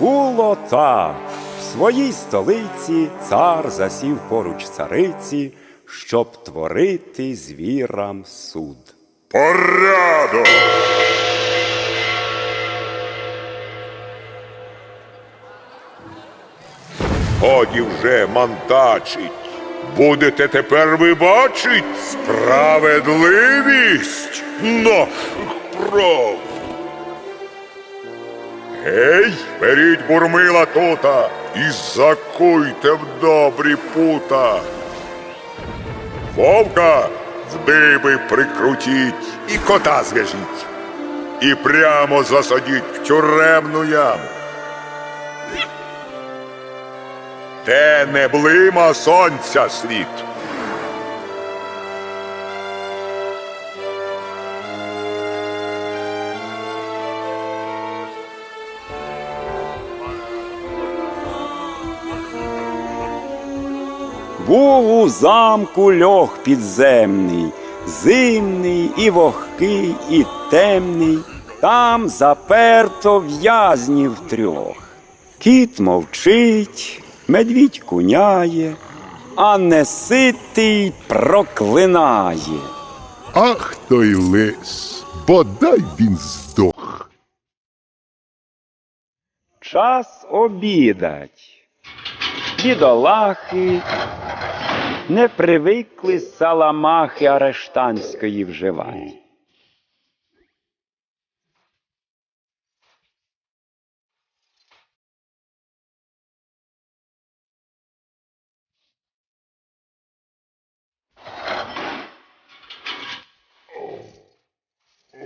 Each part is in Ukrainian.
Було так. В своїй столиці цар засів поруч цариці, щоб творити звірам суд. Порядок! Годі вже мантачить. Будете тепер ви бачить справедливість наших прав. Гей, беріть бурмила тута і закуйте в добрі пута. Вовка в диби прикрутіть і кота зв'яжіть. І прямо засадіть в тюремну яму. Де не блима сонця світ. Був у замку льох підземний, зимний і вогкий, і темний. Там заперто в'язнів трьох. Кіт мовчить, медвідь куняє, а неситий проклинає. Ах той лис, бодай він здох. Час обідать. Бідолахи не привикли саламахи арештанської вживати.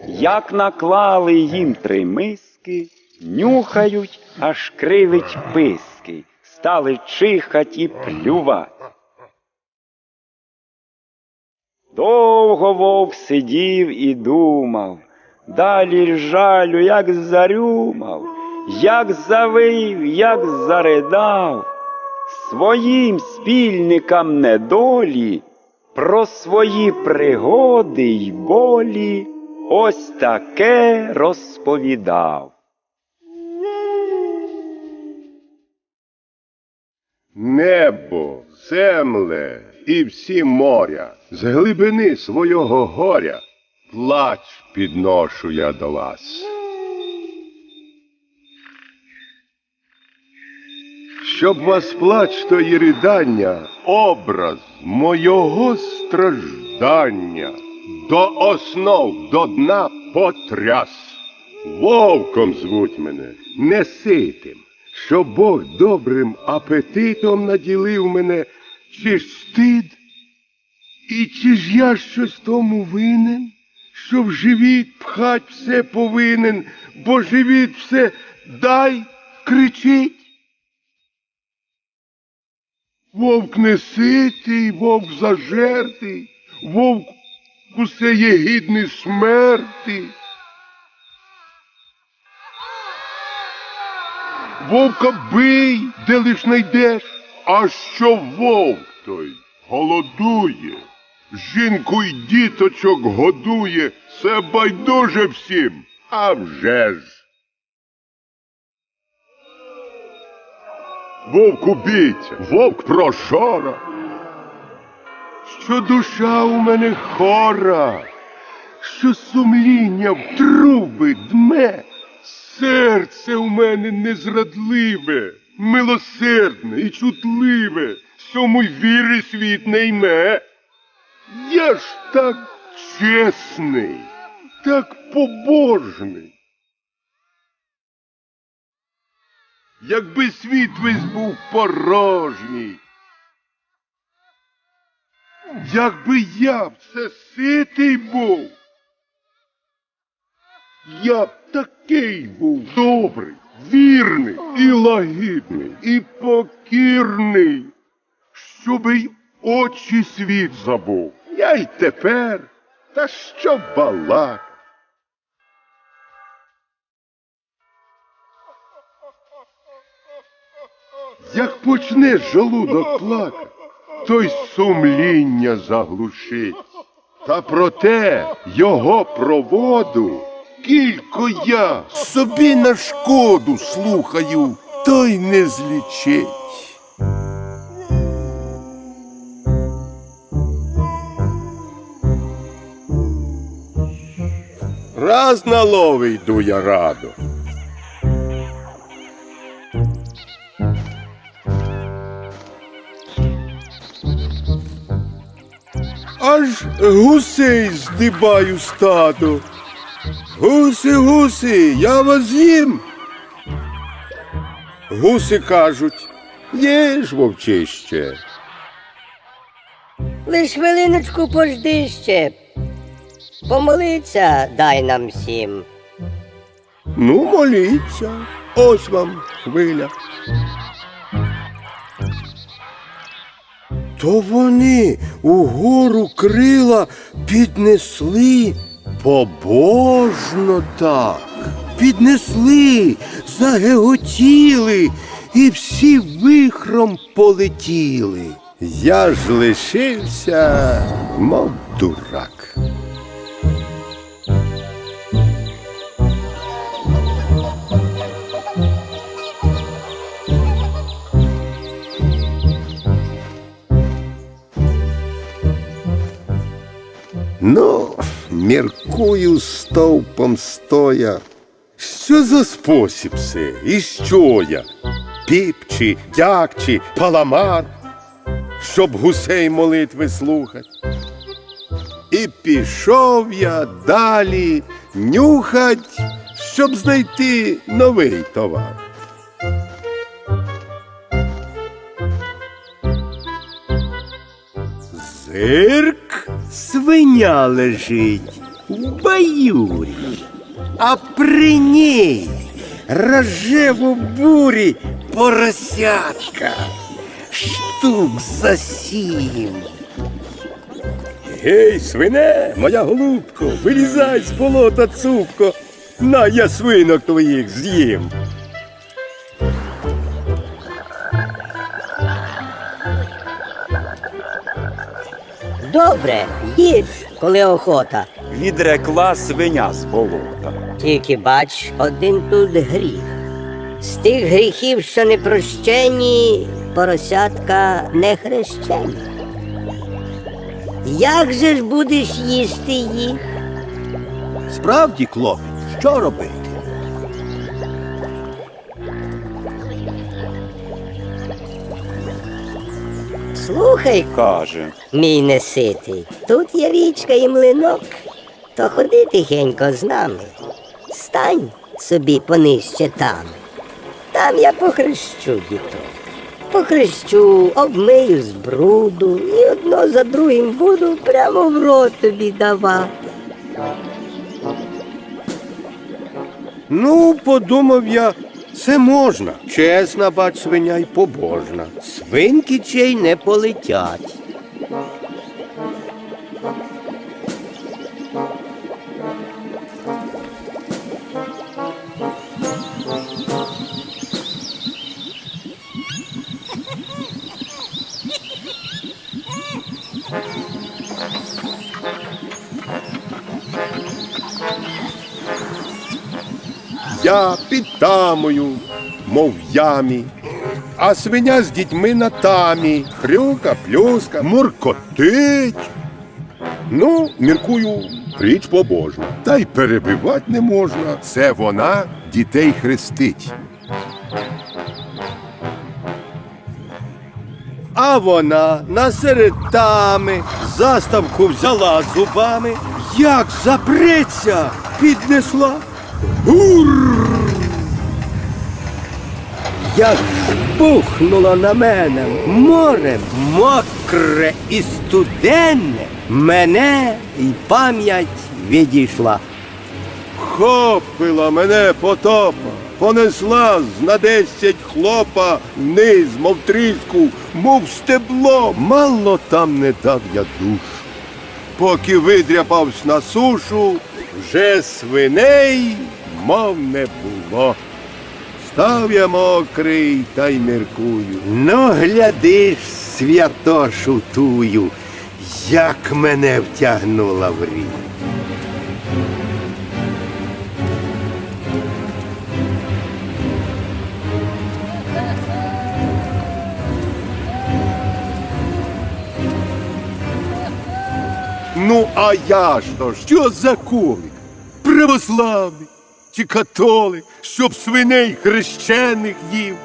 Як наклали їм три миски, нюхають, аж кривить писки, стали чихать і плювать. Довго вовк сидів і думав, далі жалю, як зарюмав, як завив, як заридав, своїм спільникам недолі, про свої пригоди й болі ось таке розповідав. Небо, земле і всі моря, з глибини свого горя, плач підношу я до вас. Щоб вас плач то і ридання, образ мойого страждання, до основ, до дна потряс. Вовком звуть мене, неситим, що Бог добрим апетитом наділив мене, чи ж стид? І чи ж я щось тому винен, що в живіт пхать все повинен, бо живіт все дай кричить? Вовк не ситий, вовк зажертий, вовк усе є гідний смерти. Вовка бий, де лиш найдеш, а що вовк той голодує, жінку й діточок годує, це байдуже всім, а вже ж. Вовк убійця, вовк прошора. Що душа у мене хора, що сумління в труби дме, серце у мене незрадливе, милосердне і чутливе, сьому й віри світ не йме. Я ж так чесний, так побожний. Якби світ весь був порожній, якби я все ситий був, я б такий був добрий, вірний і лагідний, і покірний, щоби й очі світ забув. Я й тепер, та що балак. Як почне желудок плакати, то й сумління заглушить. Та проте його проводу скілько я собі на шкоду слухаю, то й не злічить. Раз на лови йду я радо. Аж гусей здибаю стадо. Гуси, гуси, я вас з'їм. Гуси кажуть, їж вовчище. Лиш хвилиночку пожди ще. Помолиться дай нам всім. Ну, моліться, ось вам хвиля. То вони угору крила піднесли побожно так. Піднесли, загеготіли і всі вихром полетіли. Я ж лишився, мов дурак. Ну, міркую стовпом стоя. Що за спосіб це? І що я? Піп чи дяк чи паламар, щоб гусей молитви слухать. І пішов я далі нюхать, щоб знайти новий товар. Зирк свиня лежить в баюрі, а при ній рожево бурі поросятка. Штук за сім. Гей, свине, моя голубко, вилізай з болота цупко, на я свинок твоїх з'їм. Добре, їдь, коли охота. Відрекла свиня з болота. Тільки бач, один тут гріх. З тих гріхів, що не прощені, поросятка не хрещені. Як же ж будеш їсти їх? Справді, клопіт, що робити? Слухай, Каже, мій неситий, тут є річка і млинок, то ходи тихенько з нами. Стань собі понижче там. Там я похрещу діток. Похрещу, обмию з бруду і одно за другим буду прямо в рот тобі давати. Ну, подумав я, це можна. Чесна, бач, свиня й побожна. Свинки чей не полетять. Я під тамою, мов ямі, а свиня з дітьми на тамі, хрюка, плюска, муркотить. Ну, міркую, річ побожна. Та й перебивати не можна. Це вона дітей хрестить. А вона насеред тами заставку взяла зубами, як запреться, піднесла. Гур! Як бухнуло на мене море мокре і студенне, мене і пам'ять відійшла. Хопила мене потопа, понесла на десять хлопа вниз, мов тріску, мов стебло. Мало там не дав я душ. Поки видряпавсь на сушу, вже свиней, мов не було. Став я мокрий та й міркую. Ну, глядиш, свято шутую, як мене втягнула в рік. Ну, а я ж то що за кулик? Православний чи католик, щоб свиней хрещених їв?